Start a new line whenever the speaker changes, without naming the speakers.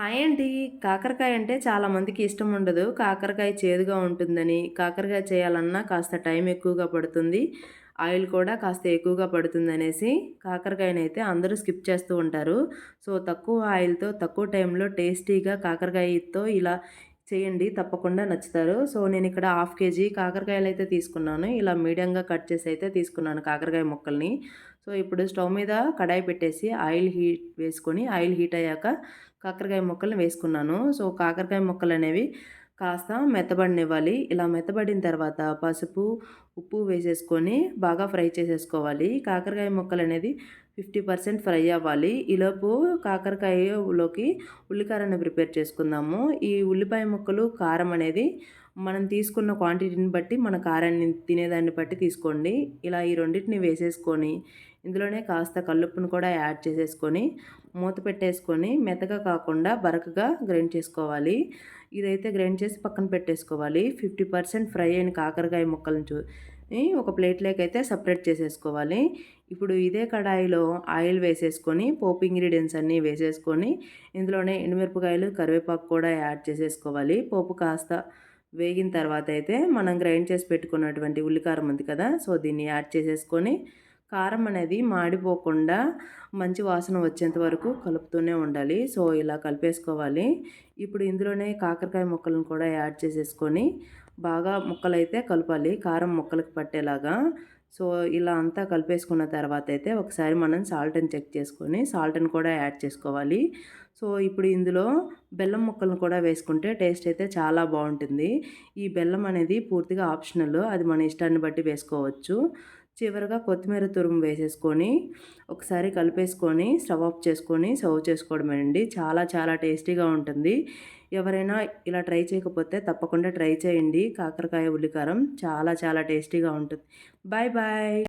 Hi అండి కాకరకాయ అంటే చాలామందికి ఇష్టం ఉండదు. కాకరకాయ చేదుగా ఉంటుందని కాకరకాయ చేయాలన్నా కాస్త టైం ఎక్కువగా పడుతుంది. ఆయిల్ కూడా కాస్త ఎక్కువగా పడుతుంది అనేసి కాకరకాయనైతే అందరూ స్కిప్ చేస్తూ ఉంటారు. సో తక్కువ ఆయిల్తో తక్కువ టైంలో టేస్టీగా కాకరకాయతో ఇలా చేయండి తప్పకుండా నచ్చుతారు. సో నేను ఇక్కడ హాఫ్ కేజీ కాకరకాయలు అయితే తీసుకున్నాను. ఇలా మీడియంగా కట్ చేసి అయితే తీసుకున్నాను కాకరకాయ ముక్కల్ని. సో ఇప్పుడు స్టవ్ మీద కడాయి పెట్టేసి ఆయిల్ హీట్ వేసుకొని ఆయిల్ హీట్ అయ్యాక కాకరకాయ ముక్కల్ని వేసుకున్నాను. సో కాకరకాయ ముక్కలు అనేవి కాస్త మెత్తబడినివ్వాలి. ఇలా మెత్తబడిన తర్వాత పసుపు ఉప్పు వేసేసుకొని బాగా ఫ్రై చేసేసుకోవాలి. కాకరకాయ ముక్కలు అనేది ఫిఫ్టీ పర్సెంట్ ఫ్రై అవ్వాలి. ఈలోపు కాకరకాయలోకి ఉల్లికారాన్ని ప్రిపేర్ చేసుకుందాము. ఈ ఉల్లిపాయ ముక్కలు కారం అనేది మనం తీసుకున్న క్వాంటిటీని బట్టి మన కారాన్ని తినేదాన్ని బట్టి తీసుకోండి. ఇలా ఈ రెండింటిని వేసేసుకొని ఇందులోనే కాస్త కల్లుప్పును కూడా యాడ్ చేసేసుకొని మూత పెట్టేసుకొని మెత్తగా కాకుండా బరకగా గ్రైండ్ చేసుకోవాలి. ఇదైతే గ్రైండ్ చేసి పక్కన పెట్టేసుకోవాలి. ఫిఫ్టీ పర్సెంట్ ఫ్రై అయిన కాకరకాయ ముక్కలను చూ ఒక ప్లేట్లోకి అయితే సపరేట్ చేసేసుకోవాలి. ఇప్పుడు ఇదే కడాయిలో ఆయిల్ వేసేసుకొని పోపు ఇంగ్రీడియంట్స్ అన్నీ వేసేసుకొని ఇందులోనే ఎండుమిరపకాయలు కరివేపాకు కూడా యాడ్ చేసేసుకోవాలి. పోపు కాస్త వేగిన తర్వాత అయితే మనం గ్రైండ్ చేసి పెట్టుకున్నటువంటి ఉల్లికారం ఉంది కదా సో దీన్ని యాడ్ చేసేసుకొని కారం అనేది మాడిపోకుండా మంచి వాసన వచ్చేంత వరకు కలుపుతూనే ఉండాలి. సో ఇలా కలిపేసుకోవాలి. ఇప్పుడు ఇందులోనే కాకరకాయ ముక్కలను కూడా యాడ్ చేసేసుకొని బాగా ముక్కలైతే కలపాలి. కారం ముక్కలకు పట్టేలాగా. సో ఇలా అంతా కలిపేసుకున్న తర్వాత అయితే ఒకసారి మనం సాల్ట్ని చెక్ చేసుకొని సాల్ట్ని కూడా యాడ్ చేసుకోవాలి. సో ఇప్పుడు ఇందులో బెల్లం ముక్కలను కూడా వేసుకుంటే టేస్ట్ అయితే చాలా బాగుంటుంది. ఈ బెల్లం అనేది పూర్తిగా ఆప్షనల్ అది మన ఇష్టాన్ని బట్టి వేసుకోవచ్చు. చివరిగా కొత్తిమీర తురుము వేసేసుకొని ఒకసారి కలిపేసుకొని స్టవ్ ఆఫ్ చేసుకొని సర్వ్ చేసుకోవడమేనండి చాలా చాలా టేస్టీగా ఉంటుంది. ఎవరైనా ఇలా ట్రై చేయకపోతే తప్పకుండా ట్రై చేయండి. కాకరకాయ ఉల్లికారం చాలా చాలా టేస్టీగా ఉంటుంది. Bye bye.